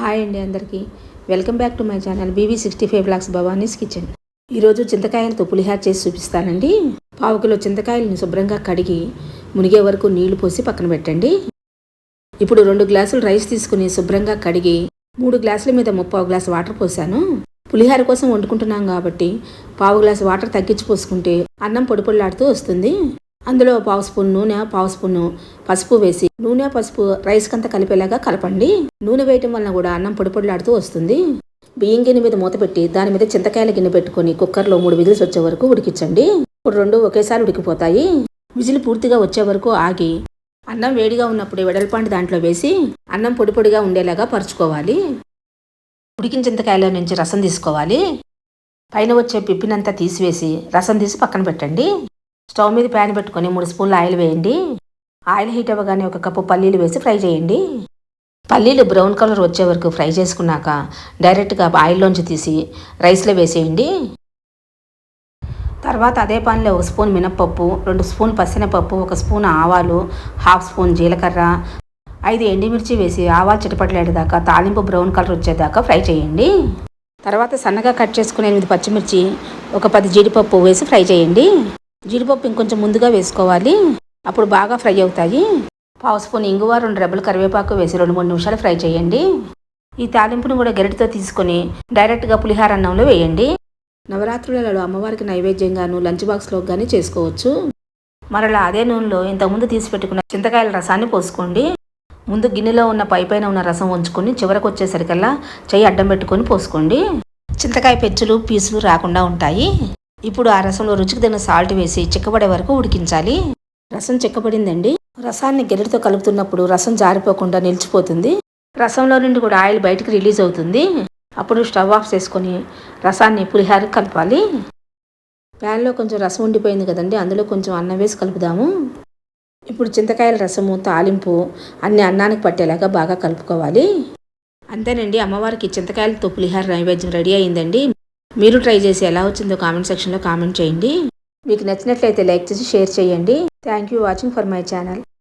Hi అండి అందరికీ. Welcome back to my channel BV sixty five blocks Bhavani's kitchen. ఈరోజు చింతకాయలతో పులిహార చేసి చూపిస్తానండి. పావు కిలో చింతకాయలను శుభ్రంగా కడిగి మునిగే వరకు నీళ్ళు పోసి పక్కన పెట్టండి. ఇప్పుడు రెండు గ్లాసులు రైస్ తీసుకుని శుభ్రంగా కడిగి మూడు గ్లాసుల మీద ముప్పావు గ్లాసు వాటర్ పోసాను. పులిహార కోసం వండుకుంటున్నాం కాబట్టి పావు గ్లాసు వాటర్ తగ్గించి పోసుకుంటే అన్నం పొడిపొడిలాడుతూ వస్తుంది. అందులో పావు స్పూన్ నూనె పావు స్పూన్ పసుపు వేసి నూనె పసుపు రైస్ కంతా కలిపేలాగా కలపండి. నూనె వేయటం వలన కూడా అన్నం పొడిపొడిలాడుతూ వస్తుంది. బియ్యం గిన్నె మీద మూత పెట్టి దాని మీద చింతకాయల గిన్నె పెట్టుకొని కుక్కర్లో మూడు విజిల్స్ వచ్చే వరకు ఉడికించండి. ఇప్పుడు రెండు ఒకేసారి ఉడికిపోతాయి. విజిల్ పూర్తిగా వచ్చే వరకు ఆగి అన్నం వేడిగా ఉన్నప్పుడు వెడల్పాంటి దాంట్లో వేసి అన్నం పొడి పొడిగా ఉండేలాగా పరుచుకోవాలి. ఉడికిన చింతకాయలో నుంచి రసం తీసుకోవాలి. పైన వచ్చే పిప్పినంతా తీసివేసి రసం తీసి పక్కన పెట్టండి. స్టవ్ మీద ప్యాన్ పెట్టుకొని మూడు స్పూన్ల ఆయిల్ వేయండి. ఆయిల్ హీట్ అవ్వగానే ఒక కప్పు పల్లీలు వేసి ఫ్రై చేయండి. పల్లీలు బ్రౌన్ కలర్ వచ్చే వరకు ఫ్రై చేసుకున్నాక డైరెక్ట్గా ఆయిల్లోంచి తీసి రైస్లో వేసేయండి. తర్వాత అదే పనిలో ఒక స్పూన్ మినప్పప్పు రెండు స్పూన్ పసినపప్పు ఒక స్పూన్ ఆవాలు హాఫ్ స్పూన్ జీలకర్ర ఐదు ఎండుమిర్చి వేసి ఆవాలు చిటపట్లాడేదాకా తాలింపు బ్రౌన్ కలర్ వచ్చేదాకా ఫ్రై చేయండి. తర్వాత సన్నగా కట్ చేసుకునే ఎనిమిది పచ్చిమిర్చి ఒక పది జీడిపప్పు వేసి ఫ్రై చేయండి. జీడిపప్పు ఇంకొంచెం ముందుగా వేసుకోవాలి. అప్పుడు బాగా ఫ్రై అవుతాయి. పావు స్పూన్ ఇంగువ రెండు రెబ్బలు కరివేపాకు వేసి రెండు మూడు నిమిషాలు ఫ్రై చేయండి. ఈ తాలింపును కూడా గరిటతో తీసుకొని డైరెక్ట్గా పులిహార అన్నంలో వేయండి. నవరాత్రులలో అమ్మవారికి నైవేద్యంగాను లంచ్ బాక్స్లో కానీ చేసుకోవచ్చు. మరలా అదే నూనెలో ఇంతకుముందు తీసి పెట్టుకున్న చింతకాయల రసాన్ని పోసుకోండి. ముందు గిన్నెలో ఉన్న పై పైన ఉన్న రసం ఉంచుకొని చివరకు వచ్చేసరికల్లా చెయ్యి అడ్డం పెట్టుకొని పోసుకోండి. చింతకాయ పెచ్చులు పీసులు రాకుండా ఉంటాయి. ఇప్పుడు ఆ రసంలో రుచికి తగిన సాల్ట్ వేసి చిక్కబడే వరకు ఉడికించాలి. రసం చిక్కబడిందండి. రసాన్ని గెరటితో కలుపుతున్నప్పుడు రసం జారిపోకుండా నిలిచిపోతుంది. రసంలో నుండి కూడా ఆయిల్ బయటికి రిలీజ్ అవుతుంది. అప్పుడు స్టవ్ ఆఫ్ చేసుకొని రసాన్ని పులిహార కలపాలి. ప్యాన్లో కొంచెం రసం ఉండిపోయింది కదండి. అందులో కొంచెం అన్నం వేసి కలుపుదాము. ఇప్పుడు చింతకాయల రసము తాలింపు అన్ని అన్నానికి పట్టేలాగా బాగా కలుపుకోవాలి. అంతేనండి. అమ్మవారికి చింతకాయలతో పులిహార నైవేద్యం రెడీ అయిందండి. మీరు ట్రై చేసి ఎలా వచ్చిందో కామెంట్ సెక్షన్లో కామెంట్ చేయండి. మీకు నచ్చినట్లయితే లైక్ చేసి షేర్ చేయండి. Thank you watching for my channel